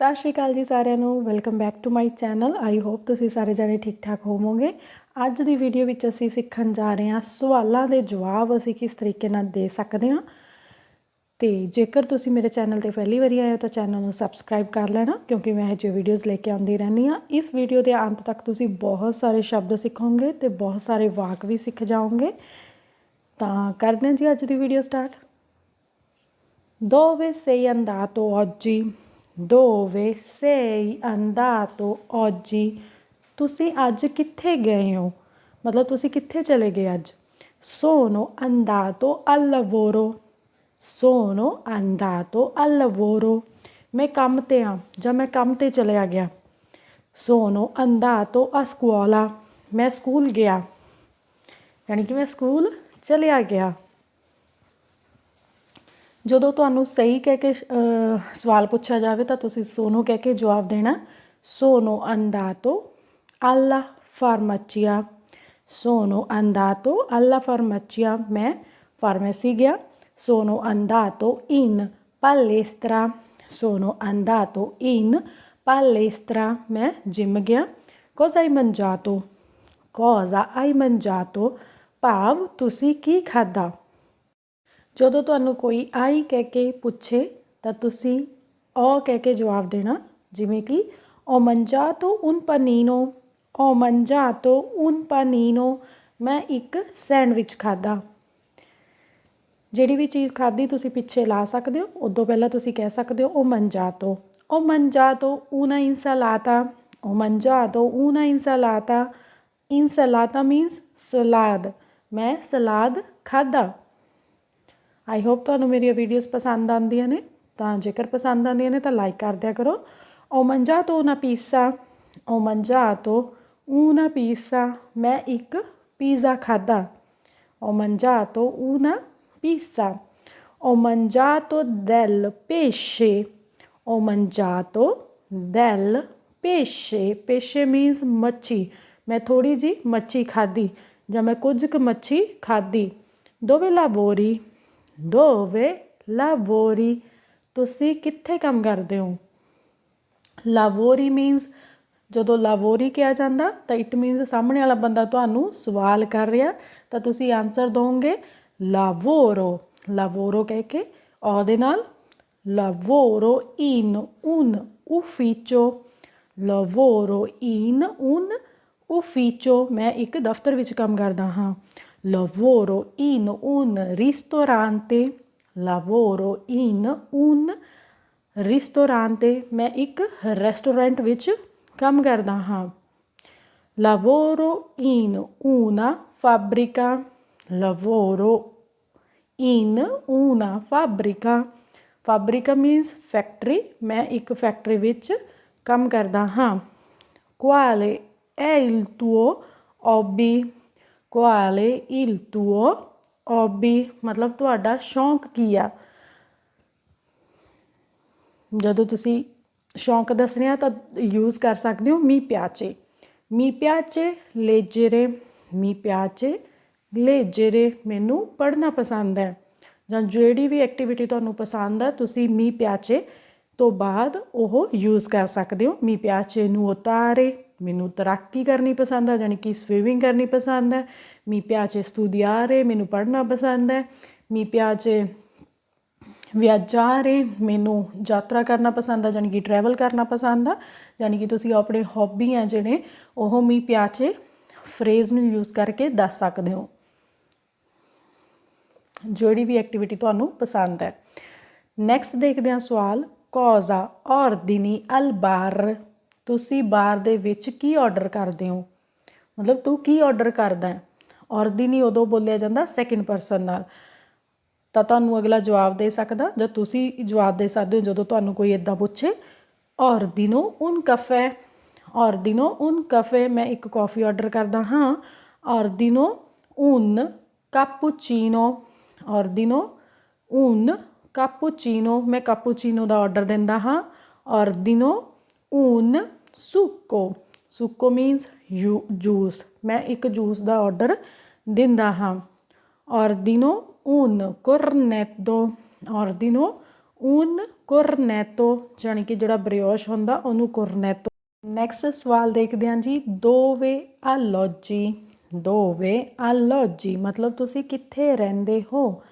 ਸਤਿ ਸ਼੍ਰੀ ਅਕਾਲ ਜੀ ਸਾਰਿਆਂ ਨੂੰ। Welcome back to my channel I hope ਤੁਸੀਂ ਸਾਰੇ ਜਣੇ ਠੀਕ ਠਾਕ ਹੋਵੋਗੇ। ਅੱਜ ਦੀ ਵੀਡੀਓ ਵਿੱਚ ਅਸੀਂ ਸਿੱਖਣ ਜਾ ਰਹੇ ਹਾਂ ਸਵਾਲਾਂ ਦੇ ਜਵਾਬ ਅਸੀਂ ਕਿਸ ਤਰੀਕੇ ਨਾਲ ਦੇ ਸਕਦੇ ਹਾਂ। ਤੇ ਜੇਕਰ ਤੁਸੀਂ ਮੇਰੇ ਚੈਨਲ ਤੇ ਪਹਿਲੀ ਵਾਰੀ ਆਏ ਹੋ ਤਾਂ ਚੈਨਲ ਨੂੰ ਸਬਸਕ੍ਰਾਈਬ ਕਰ ਲੈਣਾ ਕਿਉਂਕਿ ਮੈਂ ਇਹ ਜਿਹੇ ਵੀਡੀਓਜ਼ ਲੈ ਕੇ ਆਉਂਦੀ ਰਹਿੰਦੀ ਹਾਂ। ਇਸ ਵੀਡੀਓ ਦੇ ਅੰਤ ਤੱਕ ਤੁਸੀਂ ਬਹੁਤ ਸਾਰੇ ਸ਼ਬਦ ਸਿੱਖੋਗੇ ਤੇ ਬਹੁਤ ਸਾਰੇ ਵਾਕ ਵੀ ਸਿੱਖ ਜਾਓਗੇ। ਤਾਂ ਕਰਦੇ ਹਾਂ ਜੀ ਅੱਜ ਦੀ ਵੀਡੀਓ ਸਟਾਰਟ ਦੋ ਵੇ Dove sei andato oggi? Dove sei andato oggi? ਤੁਸੀਂ ਅੱਜ ਕਿੱਥੇ ਗਏ ਹੋ ਮਤਲਬ ਤੁਸੀਂ ਕਿੱਥੇ ਚਲੇ ਗਏ ਅੱਜ Sono andato al lavoro. Sono andato al lavoro. ਮੈਂ ਕੰਮ ਤੇ ਹਾਂ ਜਾਂ ਮੈਂ ਕੰਮ ਤੇ ਚਲਿਆ ਗਿਆ Sono andato a scuola. ਮੈਂ ਸਕੂਲ ਗਿਆ ਯਾਨੀ ਕਿ ਮੈਂ ਸਕੂਲ ਚਲਿਆ ਗਿਆ ਜਦੋਂ ਤੁਹਾਨੂੰ ਸਹੀ ਕਹਿ ਕੇ ਸਵਾਲ ਪੁੱਛਿਆ ਜਾਵੇ ਤਾਂ ਤੁਸੀਂ ਸੋਨੋ ਕਹਿ ਕੇ ਜਵਾਬ ਦੇਣਾ ਸੋਨੋ ਅੰਦਾਤੋ ਅੱਲਾ ਫਾਰਮਾਚੀਆ ਸੋਨੋ ਅੰਦਾਤੋ ਅੱਲਾ ਫਾਰਮਾਚੀਆ ਮੈਂ ਫਾਰਮੇਸੀ ਗਿਆ ਸੋਨੋ ਅੰਦਾਤੋ ਇਨ ਪਾਲੇਸਟਰਾ ਸੋਨੋ ਅੰਦਾਤੋ ਇਨ ਪਾਲੇਸਟਰਾ ਮੈਂ ਜਿਮ ਗਿਆ ਕੋਜ਼ਾ ਆਈ ਮੰਜਾਤੋ ਕੋਜ਼ਾ ਆਈ ਮੰਜਾਤੋ ਭਾਵ ਤੁਸੀਂ ਕੀ ਖਾਦਾ ਜਦੋਂ ਤੁਹਾਨੂੰ ਕੋਈ ਆਈ ਕਹਿ ਕੇ ਪੁੱਛੇ ਤਾਂ ਤੁਸੀਂ ਔ ਕਹਿ ਕੇ ਜਵਾਬ ਦੇਣਾ ਜਿਵੇਂ ਕਿ ਔ ਮੰਜਾ ਤੋਂ ਉਨ ਪਨੀਨੋ ਔ ਮੰਜਾ ਤੋਂ ਉਨ ਪਨੀਨੋ ਮੈਂ ਇੱਕ ਸੈਂਡਵਿਚ ਖਾਦਾ ਜਿਹੜੀ ਵੀ ਚੀਜ਼ ਖਾਦੀ ਤੁਸੀਂ ਪਿੱਛੇ ਲਾ ਸਕਦੇ ਹੋ ਉਦੋਂ ਪਹਿਲਾਂ ਤੁਸੀਂ ਕਹਿ ਸਕਦੇ ਹੋ ਉਹ ਮੰਜਾ ਤੋਂ ਉਹ ਮੰਜਾ ਤੋਂ ਉਨਾ ਇਨਸਲਾਤਾ ਉਹ ਮੰਜਾ ਤੋਂ ਉਨਾ ਇਨਸਲਾਤਾ ਇਨਸਲਾਤਾ ਮੀਨਸ ਸਲਾਦ ਮੈਂ ਸਲਾਦ ਖਾਦਾ ਆਈ ਹੋਪ ਤੁਹਾਨੂੰ ਮੇਰੀਆਂ ਵੀਡੀਓਜ਼ ਪਸੰਦ ਆਉਂਦੀਆਂ ਨੇ ਤਾਂ ਜੇਕਰ ਪਸੰਦ ਆਉਂਦੀਆਂ ਨੇ ਤਾਂ ਲਾਈਕ ਕਰ ਦਿਆ ਕਰੋ ਓਮੰਜਾ ਤੋਂ ਨਾ ਪੀਸਾ ਓਮੰਜਾ ਤੋਂ ਉਹ ਨਾ ਪੀਸਾ ਮੈਂ ਇੱਕ ਪੀਜ਼ਾ ਖਾਦਾ ਓਮੰਜਾ ਤੋਂ ਉਹ ਨਾ ਪੀਸਾ ਓਮੰਜਾ ਤੋਂ ਦਿਲ ਪੇਸ਼ੇ ਓਮੰਜਾ ਤੋਂ ਦਿਲ ਪੇਸ਼ੇ ਪੇਸ਼ੇ ਮੀਨਸ ਮੱਛੀ ਮੈਂ ਥੋੜੀ ਜੀ ਮੱਛੀ ਖਾਦੀ ਜਾਂ ਮੈਂ ਕੁਝ ਕੁ ਮੱਛੀ ਖਾਦੀ ਦੋਵੇਲਾ ਬੋਰੀ dove lavori ਤੁਸੀਂ ਕਿੱਥੇ ਕੰਮ ਕਰਦੇ ਹੋ? ਲਾਵੋਰੀ ਮੀਨਸ ਜਦੋਂ ਲਾਵੋਰੀ ਕਿਹਾ ਜਾਂਦਾ, ਤਾਂ ਇਟ ਮੀਨਸ ਸਾਹਮਣੇ ਵਾਲਾ ਬੰਦਾ ਤੁਹਾਨੂੰ ਸਵਾਲ ਕਰ ਰਿਹਾ, ਤਾਂ ਤੁਸੀਂ ਆਨਸਰ ਦੋਗੇ, ਲਾਵੋਰੋ। ਲਾਵੋਰੋ ਕਹਿ ਕੇ ਔ ਦੇ ਨਾਲ lavoro in un ufficio lavoro in un ufficio ਮੈਂ ਇੱਕ ਦਫ਼ਤਰ ਵਿੱਚ ਕੰਮ ਕਰਦਾ ਹਾਂ। lavoro in un ristorante lavoro in un ristorante ਮੈਂ ਇੱਕ ਰੈਸਟੋਰੈਂਟ ਵਿੱਚ ਕੰਮ ਕਰਦਾ ਹਾਂ lavoro in una fabbrica lavoro in una fabbrica ਫੈਬਰਿਕਾ means factory ਮੈਂ ਇੱਕ ਫੈਕਟਰੀ ਵਿੱਚ ਕੰਮ ਕਰਦਾ ਹਾਂ quale è il tuo hobby Quale il tuo hobby? ਮਤਲਬ ਤੁਹਾਡਾ ਸ਼ੌਂਕ ਕੀ ਆ? ਜਦੋਂ ਤੁਸੀਂ ਸ਼ੌਂਕ ਦੱਸਣੇ ਆ ਤਾਂ ਯੂਜ਼ ਕਰ ਸਕਦੇ ਹੋ ਮੀ ਪਿਆਚੇ ਮੀ ਪਿਆਚੇ ਲੈਜਰੇ ਮੀ ਪਿਆਚੇ ਲੈਜਰੇ ਮੈਨੂੰ ਪੜ੍ਹਨਾ ਪਸੰਦ ਹੈ। ਜਾਂ ਜਿਹੜੀ ਵੀ ਐਕਟੀਵਿਟੀ ਤੁਹਾਨੂੰ ਪਸੰਦ ਆ, ਤੁਸੀਂ ਮੀ ਪਿਆਚੇ ਤੋਂ ਬਾਅਦ ਉਹ ਯੂਜ਼ ਕਰ ਸਕਦੇ ਹੋ। ਮੀ ਪਿਆਚੇ ਨੂੰ ਉਤਾਰੇ ਮੈਨੂੰ ਤੈਰਾਕੀ ਕਰਨੀ ਪਸੰਦ ਆ ਜਾਨੀ ਕਿ ਸਵੀਮਿੰਗ ਕਰਨੀ ਪਸੰਦ ਹੈ ਮੀ ਪਿਆਚੇ ਸਟੂਡੀਆਰੇ ਮੈਨੂੰ ਪੜ੍ਹਨਾ ਪਸੰਦ ਹੈ ਮੀ ਪਿਆਚੇ ਵਿਆਜਾਰੇ ਮੈਨੂੰ ਯਾਤਰਾ ਕਰਨਾ ਪਸੰਦ ਆ ਜਾਨੀ ਕਿ ਟਰੈਵਲ ਕਰਨਾ ਪਸੰਦ ਆ। ਜਾਨੀ ਕਿ ਤੁਸੀਂ ਆਪਣੇ ਹੌਬੀ ਆ ਜਿਹੜੇ, ਉਹ ਮੀ ਪਿਆਚੇ ਫਰੇਜ਼ ਨੂੰ ਯੂਜ਼ ਕਰਕੇ ਦੱਸ ਸਕਦੇ ਹੋ। ਜਿਹੜੀ ਵੀ ਐਕਟੀਵਿਟੀ ਤੁਹਾਨੂੰ ਪਸੰਦ ਹੈ ਨੈਕਸਟ ਦੇਖਦੇ ਹਾਂ ਸਵਾਲ, ਕੋਜ਼ਾ ਔਰ ਦਿਨੀ ਅਲਬਾਰ। ਤੁਸੀਂ ਬਾਰ ਦੇ ਵਿੱਚ ਕੀ ਆਰਡਰ ਕਰਦੇ ਹੋ? ਮਤਲਬ ਤੂੰ ਕੀ ਆਰਡਰ ਕਰਦਾ ਹੈ? ordini ਉਦੋਂ ਬੋਲਿਆ ਜਾਂਦਾ ਸੈਕਿੰਡ ਪਰਸਨ ਨਾਲ। ਤਾਂ ਤੁਹਾਨੂੰ ਅਗਲਾ ਜਵਾਬ ਦੇ ਸਕਦਾ ਜਾਂ ਤੁਸੀਂ ਜਵਾਬ ਦੇ ਸਕਦੇ ਹੋ, ਜਦੋਂ ਤੁਹਾਨੂੰ ਕੋਈ ਇਦਾਂ ਪੁੱਛੇ ordino un ਔਰ ordino un caffè ਮੈਂ ਇੱਕ ਕਾਫੀ ਆਰਡਰ ਕਰਦਾ ਹਾਂ। ordino un cappuccino ordino un cappuccino ਮੈਂ cappuccino ਦਾ ਆਰਡਰ ਦਿੰਦਾ ਹਾਂ। ਔਰ ordino un succo succo means juice. ਮੈਂ ਇੱਕ ਜੂਸ ਦਾ ਆਰਡਰ ਦਿੰਦਾ ਹਾਂ। ordino un cornetto ordino un Cornetto ਜਾਣੀ ਕਿ ਜਿਹੜਾ ਬ੍ਰਿਓਸ਼ ਹੁੰਦਾ, ਉਹਨੂੰ ਕੋਰਨੈਟੋ ਨੈਕਸਟ ਸਵਾਲ ਦੇਖਦੇ ਹਾਂ ਜੀ। ਦੋਵੇ ਅਲੋਜੀ। ਦੋਵੇ ਅਲੋਜੀ। ਮਤਲਬ ਤੁਸੀਂ ਕਿੱਥੇ ਰਹਿੰਦੇ ਹੋ?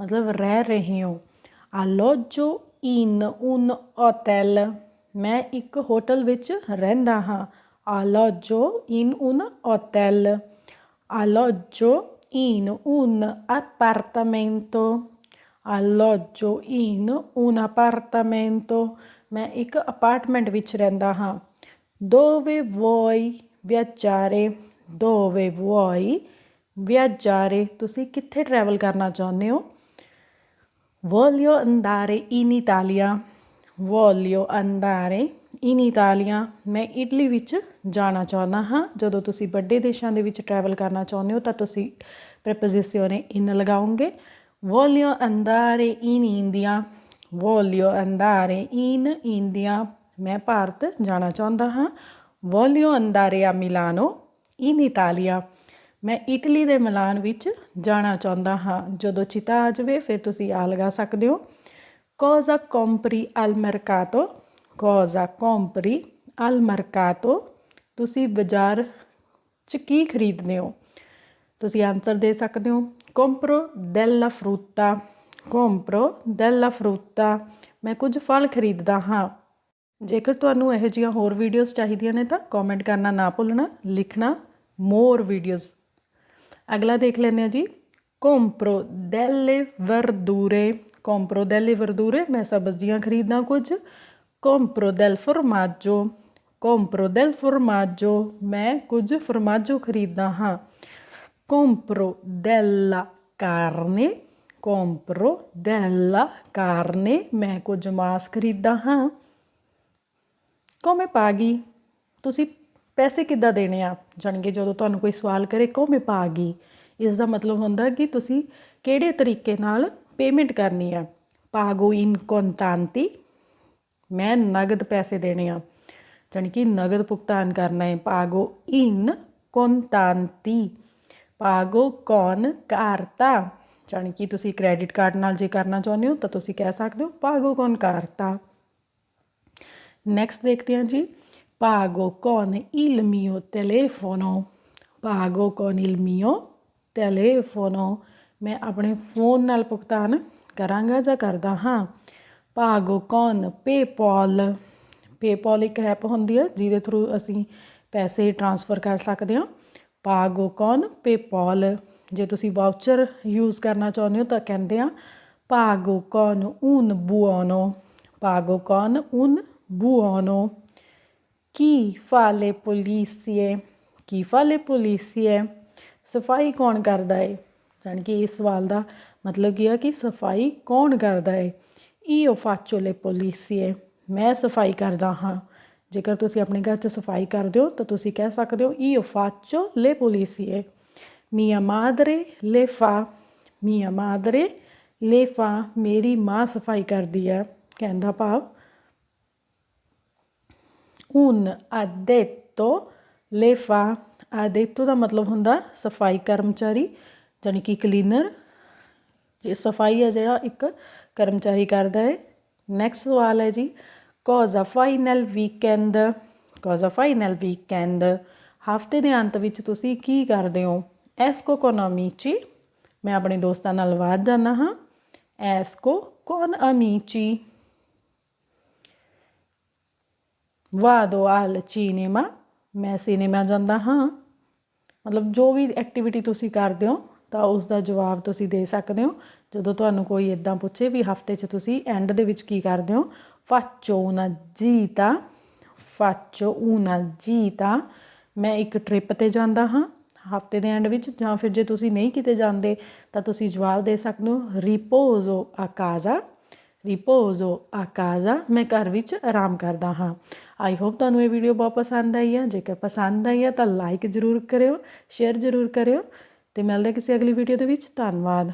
ਮਤਲਬ ਰਹਿ ਰਹੇ ਹੋ। ਅਲੋਜੋ ਇਨ un hotel ਮੈਂ ਇੱਕ ਹੋਟਲ ਵਿੱਚ ਰਹਿੰਦਾ ਹਾਂ ਅਲੋਜੋ ਇਨ un hotel alloggio in un appartamento alloggio in un appartamento ਮੈਂ ਇੱਕ ਅਪਾਰਟਮੈਂਟ ਵਿੱਚ ਰਹਿੰਦਾ ਹਾਂ dove vuoi viaggiare dove vuoi viaggiare ਤੁਸੀਂ ਕਿੱਥੇ ਟਰੈਵਲ ਕਰਨਾ ਚਾਹੁੰਦੇ ਹੋ voglio andare in Italia voglio andare in Italia. ਮੈਂ ਇਟਲੀ ਵਿੱਚ ਜਾਣਾ ਚਾਹੁੰਦਾ ਹਾਂ। ਜਦੋਂ ਤੁਸੀਂ ਵੱਡੇ ਦੇਸ਼ਾਂ ਦੇ ਵਿੱਚ ਟਰੈਵਲ ਕਰਨਾ ਚਾਹੁੰਦੇ ਹੋ, ਤਾਂ ਤੁਸੀਂ ਪ੍ਰੈਪੋਜੀਸ਼ਨੇ ਇਨ ਲਗਾਓਗੇ। Voglio andare in India voglio andare in India ਮੈਂ ਭਾਰਤ ਜਾਣਾ ਚਾਹੁੰਦਾ ਹਾਂ। Voglio andare a Milano in Italia ਮੈਂ ਇਟਲੀ ਦੇ ਮਿਲਾਨ ਵਿੱਚ ਜਾਣਾ ਚਾਹੁੰਦਾ ਹਾਂ। ਜਦੋਂ ਚਿਤਾ ਆ ਜਾਵੇ, ਫਿਰ ਤੁਸੀਂ ਆ ਲਗਾ ਸਕਦੇ ਹੋ। Cosa compri al mercato? Cosa compri al mercato? ਤੁਸੀਂ ਬਾਜ਼ਾਰ ਚ ਕੀ ਖਰੀਦਦੇ ਹੋ ਤੁਸੀਂ ਆਨਸਰ ਦੇ ਸਕਦੇ ਹੋ ਕੰਪਰੋ della frutta ਕੰਪਰੋ della frutta ਮੈਂ ਕੁਝ ਫਲ ਖਰੀਦਦਾ ਹਾਂ ਜੇਕਰ ਤੁਹਾਨੂੰ ਇਹੋ ਜਿਹੀਆਂ ਹੋਰ ਵੀਡੀਓਜ਼ ਚਾਹੀਦੀਆਂ ਨੇ ਤਾਂ ਕਮੈਂਟ ਕਰਨਾ ਨਾ ਭੁੱਲਣਾ ਲਿਖਣਾ ਮੋਰ ਵੀਡੀਓਜ਼ ਅਗਲਾ ਦੇਖ ਲੈਂਦੇ ਹਾਂ ਜੀ ਕੰਪਰੋ delle verdure compro delle verdure ਮੈਂ ਸਬਜ਼ੀਆਂ ਖਰੀਦਦਾ ਕੁਝ compro del formaggio compro del formaggio ਮੈਂ ਕੁਝ ਫਰਮਾਜੋ ਖਰੀਦਦਾ ਹਾਂ compro della carne compro della carne ਮੈਂ ਕੁਝ ਮਾਸ ਖਰੀਦਦਾ ਹਾਂ ਕੋਮੇ ਪਾਗੀ ਤੁਸੀਂ ਪੈਸੇ ਕਿੱਦਾਂ ਦੇਣੇ ਆ ਜਾਣੀ ਕਿ ਜਦੋਂ ਤੁਹਾਨੂੰ ਕੋਈ ਸਵਾਲ ਕਰੇ ਕੋਮੇ ਪਾਗੀ ਇਸ ਦਾ ਮਤਲਬ ਹੁੰਦਾ ਕਿ ਤੁਸੀਂ ਕਿਹੜੇ ਤਰੀਕੇ ਨਾਲ ਪੇਮੈਂਟ ਕਰਨੀ ਆ। ਪਾਗੋ ਇਨ ਕੰਟਾਂਤੀ ਮੈਂ ਨਗਦ ਪੈਸੇ ਦੇਣੇ ਆ। ਜਾਣੀ ਕਿ ਨਗਦ ਭੁਗਤਾਨ ਕਰਨਾ ਹੈ। ਪਾਗੋ ਇਨ ਕੰਟਾਂਤੀ ਪਾਗੋ ਕੌਣ ਕਾਰਤਾ। ਜਾਣੀ ਕਿ ਤੁਸੀਂ ਕ੍ਰੈਡਿਟ ਕਾਰਡ ਨਾਲ ਜੇ ਕਰਨਾ ਚਾਹੁੰਦੇ ਹੋ ਤਾਂ ਤੁਸੀਂ ਕਹਿ ਸਕਦੇ ਹੋ ਪਾਗੋ ਕੌਣ ਕਾਰਤਾ। ਨੈਕਸਟ ਦੇਖਦੇ ਹਾਂ ਜੀ। pago ਕੌਣ il mio telefono pago ਕੌਣ il mio telefono ਮੈਂ ਆਪਣੇ ਫੋਨ ਨਾਲ ਭੁਗਤਾਨ ਕਰਾਂਗਾ ਜਾਂ ਕਰਦਾ ਹਾਂ ਭਾਗੋ ਕੌਣ ਪੇਪਾਲ ਪੇਪਾਲ ਇੱਕ ਐਪ ਹੁੰਦੀ ਹੈ ਜਿਹਦੇ ਥਰੂ ਅਸੀਂ ਪੈਸੇ ਟ੍ਰਾਂਸਫਰ ਕਰ ਸਕਦੇ ਹਾਂ ਭਾਗੋ ਕੌਣ ਪੇਪਾਲ ਜੇ ਤੁਸੀਂ ਵਾਊਚਰ ਯੂਜ਼ ਕਰਨਾ ਚਾਹੁੰਦੇ ਹੋ ਤਾਂ ਕਹਿੰਦੇ ਆ ਭਾਗੋ ਕੌਣ ਉਨ ਬੂਆਨੋ ਭਾਗੋ ਕੌਣ ਉਨ ਬੂਆਨੋ ਕੀ ਫਾਲੇ ਪੁਲੀਸੀਏ ਕੀ ਫਾਲੇ ਪੁਲੀਸੀਏ ਸਫ਼ਾਈ ਕੌਣ ਕਰਦਾ ਏ ਜਾਣੀ ਕਿ ਇਸ ਸਵਾਲ ਦਾ ਮਤਲਬ ਕੀ ਹੈ ਕਿ ਸਫ਼ਾਈ ਕੌਣ ਕਰਦਾ ਹੈ io ਫਾਚੋ le pulizie ਮੈਂ ਸਫ਼ਾਈ ਕਰਦਾ ਹਾਂ। ਜੇਕਰ ਤੁਸੀਂ ਆਪਣੇ ਘਰ 'ਚ ਸਫ਼ਾਈ ਕਰਦੇ ਹੋ, ਤਾਂ ਤੁਸੀਂ ਕਹਿ ਸਕਦੇ ਹੋ io faccio le pulizie mia madre le fa mia madre le fa ਮੇਰੀ ਮਾਂ ਸਫ਼ਾਈ ਕਰਦੀ ਹੈ ਕਹਿੰਦਾ ਭਾਵ। un addetto ਲੇਫਾ fa addetto ਦਾ ਮਤਲਬ ਹੁੰਦਾ ਸਫ਼ਾਈ ਕਰਮਚਾਰੀ। ਜਾਨੀ ਕਿ ਕਲੀਨਰ ਜੇ ਸਫ਼ਾਈ ਹੈ ਜਿਹੜਾ ਇੱਕ ਕਰਮਚਾਰੀ ਕਰਦਾ ਹੈ। ਨੈਕਸਟ ਸਵਾਲ ਹੈ ਜੀ cosa fai nel weekend cosa fai nel weekend, ਹਫ਼ਤੇ ਦੇ ਅੰਤ ਵਿੱਚ ਤੁਸੀਂ ਕੀ ਕਰਦੇ ਹੋ? ਐਸਕੋ con amici, ਮੈਂ ਆਪਣੇ ਦੋਸਤਾਂ ਨਾਲ ਬਾਹਰ ਜਾਂਦਾ ਹਾਂ। Esco con amici ਵਾਦੋ ਆਲ ਚੀਨੇਮਾ ਮੈਂ ਸਿਨੇਮਾ ਜਾਂਦਾ ਹਾਂ। ਮਤਲਬ ਜੋ ਵੀ ਐਕਟੀਵਿਟੀ ਤੁਸੀਂ ਕਰਦੇ ਹੋ ਤਾਂ ਉਸ ਦਾ ਜਵਾਬ ਤੁਸੀਂ ਦੇ ਸਕਦੇ ਹੋ। ਜਦੋਂ ਤੁਹਾਨੂੰ ਕੋਈ ਇਦਾਂ ਪੁੱਛੇ ਵੀ ਹਫ਼ਤੇ 'ਚ ਤੁਸੀਂ ਐਂਡ ਦੇ ਵਿੱਚ ਕੀ ਕਰਦੇ ਹੋ, ਫਾਚੋ una gita ਫਾਚੋ una gita ਮੈਂ ਇੱਕ ਟ੍ਰਿਪ ਤੇ ਜਾਂਦਾ ਹਾਂ ਹਫ਼ਤੇ ਦੇ ਐਂਡ ਵਿੱਚ, ਜਾਂ ਫਿਰ ਜੇ ਤੁਸੀਂ ਨਹੀਂ ਕਿਤੇ ਜਾਂਦੇ ਤਾਂ ਤੁਸੀਂ ਜਵਾਬ ਦੇ ਸਕਦੇ ਹੋ ਰਿਪੋਜ਼ੋ ਆ ਕਾਜ਼ਾ ਰਿਪੋਜ਼ੋ ਆ ਕਾਜ਼ਾ ਮੈਂ ਘਰ ਵਿੱਚ ਆਰਾਮ ਕਰਦਾ ਹਾਂ। ਆਈ ਹੋਪ ਤੁਹਾਨੂੰ ਇਹ ਵੀਡੀਓ ਬਹੁਤ ਪਸੰਦ ਆਈ ਹੈ ਜੇਕਰ ਪਸੰਦ ਆਈ ਹੈ ਤਾਂ ਲਾਈਕ ਜ਼ਰੂਰ ਕਰਿਓ ਸ਼ੇਅਰ ਜ਼ਰੂਰ ਕਰਿਓ। ਅਤੇ ਮਿਲਦੇ ਕਿਸੇ ਅਗਲੀ ਵੀਡੀਓ ਦੇ ਵਿੱਚ। ਧੰਨਵਾਦ।